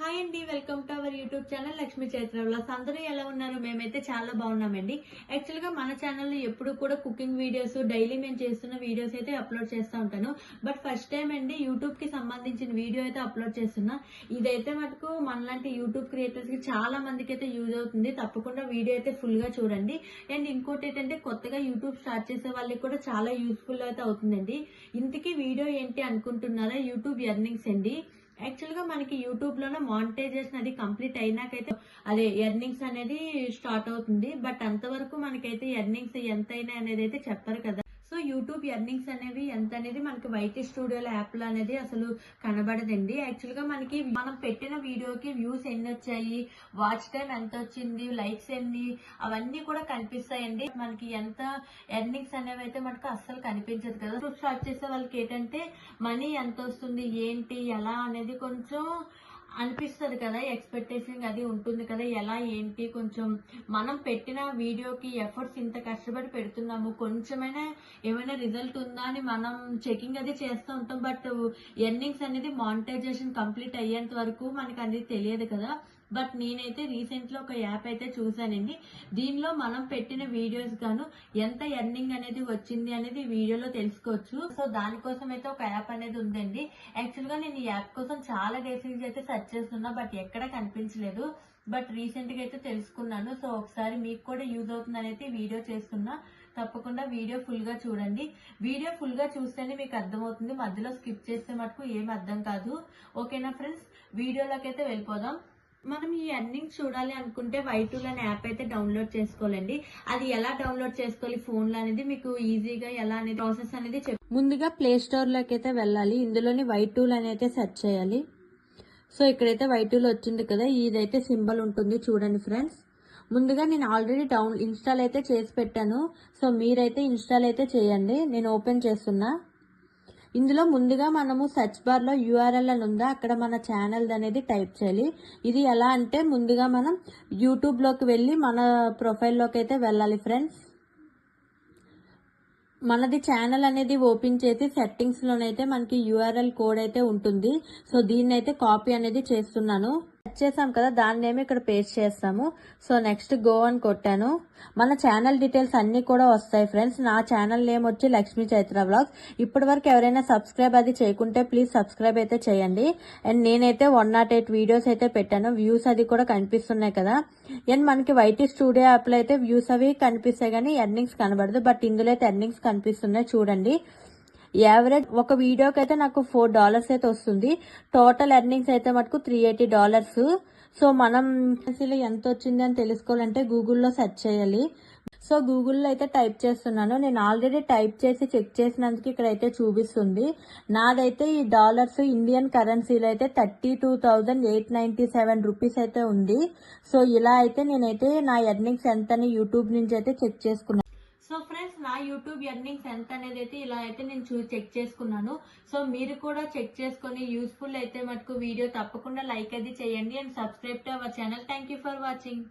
Hi అండి welcome to our YouTube channel Lakshmi Chaitra vlogs అందరూ ఎలా ఉన్నారు? మేమైతే చాలా బాగున్నామండి. యాక్చువల్గా మన ఛానల్లో ఎప్పుడు కూడా కుకింగ్ వీడియోస్ డైలీ మేము చేస్తున్న వీడియోస్ అయితే అప్లోడ్ చేస్తూ ఉంటాను. బట్ ఫస్ట్ టైం అండి యూట్యూబ్కి సంబంధించిన వీడియో అయితే అప్లోడ్ చేస్తున్నా. ఇదైతే మటుకు మనలాంటి యూట్యూబ్ క్రియేటర్స్కి చాలా మందికి అయితే యూజ్ అవుతుంది. తప్పకుండా వీడియో అయితే ఫుల్గా చూడండి. అండ్ ఇంకోటి ఏంటంటే కొత్తగా యూట్యూబ్ స్టార్ట్ చేసే వాళ్ళకి కూడా చాలా యూస్ఫుల్ అయితే అవుతుందండి. ఇంతకీ వీడియో ఏంటి అనుకుంటున్నారా? యూట్యూబ్ ఎర్నింగ్స్ అండి. యాక్చువల్గా మనకి యూట్యూబ్లోనే మానిటైజేషన్ అది కంప్లీట్ అయినాకైతే అదే ఎర్నింగ్స్ అనేది స్టార్ట్ అవుతుంది. బట్ అంతవరకు మనకైతే ఎర్నింగ్స్ ఎంత అయినా అనేది అయితే చెప్పరు కదా. యూట్యూబ్ ఎర్నింగ్స్ అనేవి ఎంత అనేది మనకి వైటీ స్టూడియోలో యాప్లో అనేది అసలు కనబడదండి. యాక్చువల్గా మనకి మనం పెట్టిన వీడియోకి వ్యూస్ ఎన్ని వచ్చాయి వాచ్ టైం ఎంత వచ్చింది లైక్స్ ఎన్ని? అవన్నీ కూడా కనిపిస్తాయండి. మనకి ఎంత ఎర్నింగ్స్ అనేవి అయితే మనకు అస్సలు కనిపించదు కదా. స్టార్ట్ చేసే వాళ్ళకి ఏంటంటే మనీ ఎంత వస్తుంది ఏంటి? ఎలా అనేది కొంచెం అనిపిస్తుంది కదా ఎక్స్పెక్టేషన్ అది ఉంటుంది కదా ఎలా ఏంటి కొంచెం మనం పెట్టిన వీడియోకి ఎఫర్ట్స్ ఇంత కష్టపడి పెడుతున్నాము కొంచెమైనా ఏమైనా రిజల్ట్ ఉందా అని మనం చెకింగ్ అది చేస్తూ ఉంటాం బట్ ఎర్నింగ్స్ అనేది మానిటైజేషన్ కంప్లీట్ అయ్యేంత వరకు మనకి అనేది తెలియదు కదా. బట్ నేనైతే రీసెంట్లో ఒక యాప్ అయితే చూసానండి దీనిలో మనం పెట్టిన వీడియోస్ గాను ఎంత ఎర్నింగ్ అనేది వచ్చింది అనేది వీడియోలో తెలుసుకోవచ్చు. సో దానికోసం అయితే ఒక యాప్ అనేది ఉందండి. యాక్చువల్గా నేను ఈ యాప్ కోసం చాలా డేస్ నుంచి అయితే సెర్చ్ చేస్తున్నా బట్ ఎక్కడ కనిపించలేదు. బట్ రీసెంట్గా అయితే తెలుసుకున్నాను. సో ఒకసారి మీకు కూడా యూజ్ అవుతుందని అయితే వీడియో చేస్తున్నా. తప్పకుండా వీడియో ఫుల్గా చూడండి. వీడియో ఫుల్గా చూస్తేనే మీకు అర్థమవుతుంది. మధ్యలో స్కిప్ చేస్తే మటుకు ఏం అర్థం కాదు. ఓకేనా ఫ్రెండ్స్? వీడియోలోకి అయితే వెళ్ళిపోదాం. మనం ఈ ఎర్నింగ్ చూడాలి అనుకుంటే వైటూల్ అనే యాప్ అయితే డౌన్లోడ్ చేసుకోవాలండి. అది ఎలా డౌన్లోడ్ చేసుకోవాలి? ఫోన్లో అనేది మీకు ఈజీగా ఎలా అనేది ప్రాసెస్ అనేది చెప్ ముందుగా ప్లే స్టోర్లోకి అయితే వెళ్ళాలి. ఇందులోని వైటూల్ అని అయితే సెర్చ్ చేయాలి. సో ఇక్కడైతే వైటూల్ వచ్చింది కదా ఇదైతే సింబల్ ఉంటుంది చూడండి ఫ్రెండ్స్. ముందుగా నేను ఆల్రెడీ డౌన్ ఇన్స్టాల్ అయితే చేసి పెట్టాను. సో మీరైతే ఇన్స్టాల్ అయితే చేయండి. నేను ఓపెన్ చేస్తున్నా. ఇందులో ముందుగా మనము సెర్చ్ బార్లో యూఆర్ఎల్ అని ఉందా అక్కడ మన ఛానల్ అనేది టైప్ చేయాలి. ఇది ఎలా అంటే ముందుగా మనం యూట్యూబ్లోకి వెళ్ళి మన ప్రొఫైల్లోకి అయితే వెళ్ళాలి ఫ్రెండ్స్ మనది ఛానల్ అనేది ఓపెన్ చేసి సెట్టింగ్స్లోనైతే మనకి యూఆర్ఎల్ కోడ్ అయితే ఉంటుంది. సో దీన్ని అయితే కాపీ అనేది చేస్తున్నాను. చేసాం కదా దాన్ని ఇక్కడ పేస్ట్ చేస్తాము. సో నెక్స్ట్ గో అని కొట్టాను. మన ఛానల్ డీటెయిల్స్ అన్ని కూడా వస్తాయి ఫ్రెండ్స్ నా ఛానల్ నేమ్ వచ్చి లక్ష్మీ చైత్ర బ్లాగ్స్ ఇప్పటి వరకు ఎవరైనా సబ్స్క్రైబ్ అది చేయకుంటే ప్లీజ్ సబ్స్క్రైబ్ అయితే చేయండి. అండ్ నేనైతే వన్ నాట్ ఎయిట్ వీడియోస్ అయితే పెట్టాను. వ్యూస్ అది కూడా కనిపిస్తున్నాయి కదా. అండ్ మనకి వైటీ స్టూడియో యాప్లో అయితే వ్యూస్ అవి కనిపిస్తాయి కానీ ఎర్నింగ్స్ కనబడదు. బట్ ఇందులో అయితే ఎర్నింగ్స్ కనిపిస్తున్నాయి చూడండి. యావరేజ్ ఒక వీడియోకి అయితే నాకు ఫోర్ డాలర్స్ అయితే వస్తుంది. టోటల్ ఎర్నింగ్స్ అయితే మటుకు త్రీ ఎయిటీ డాలర్స్ సో మనం అసలు ఎంత వచ్చింది అని తెలుసుకోవాలంటే గూగుల్లో సెర్చ్ చేయాలి. సో గూగుల్లో అయితే టైప్ చేస్తున్నాను. నేను ఆల్రెడీ టైప్ చేసి చెక్ చేసినందుకు ఇక్కడ అయితే చూపిస్తుంది. నాదైతే ఈ డాలర్స్ ఇండియన్ కరెన్సీలో అయితే thirty two thousand eight ninety seven rupees అయితే ఉంది. సో ఇలా అయితే నేనైతే నా ఎర్నింగ్స్ ఎంతని యూట్యూబ్ నుంచి అయితే చెక్ చేసుకున్నాను. సో ఫ్రెండ్స్ నా యూట్యూబ్ ఎర్నింగ్స్ ఎంత అనేది అయితే ఇలా అయితే నేను చూ చెక్ చేసుకున్నాను. సో మీరు కూడా చెక్ చేసుకొని యూస్ఫుల్ అయితే మటుకు వీడియో తప్పకుండా లైక్ అది చేయండి and subscribe to our channel thank you for watching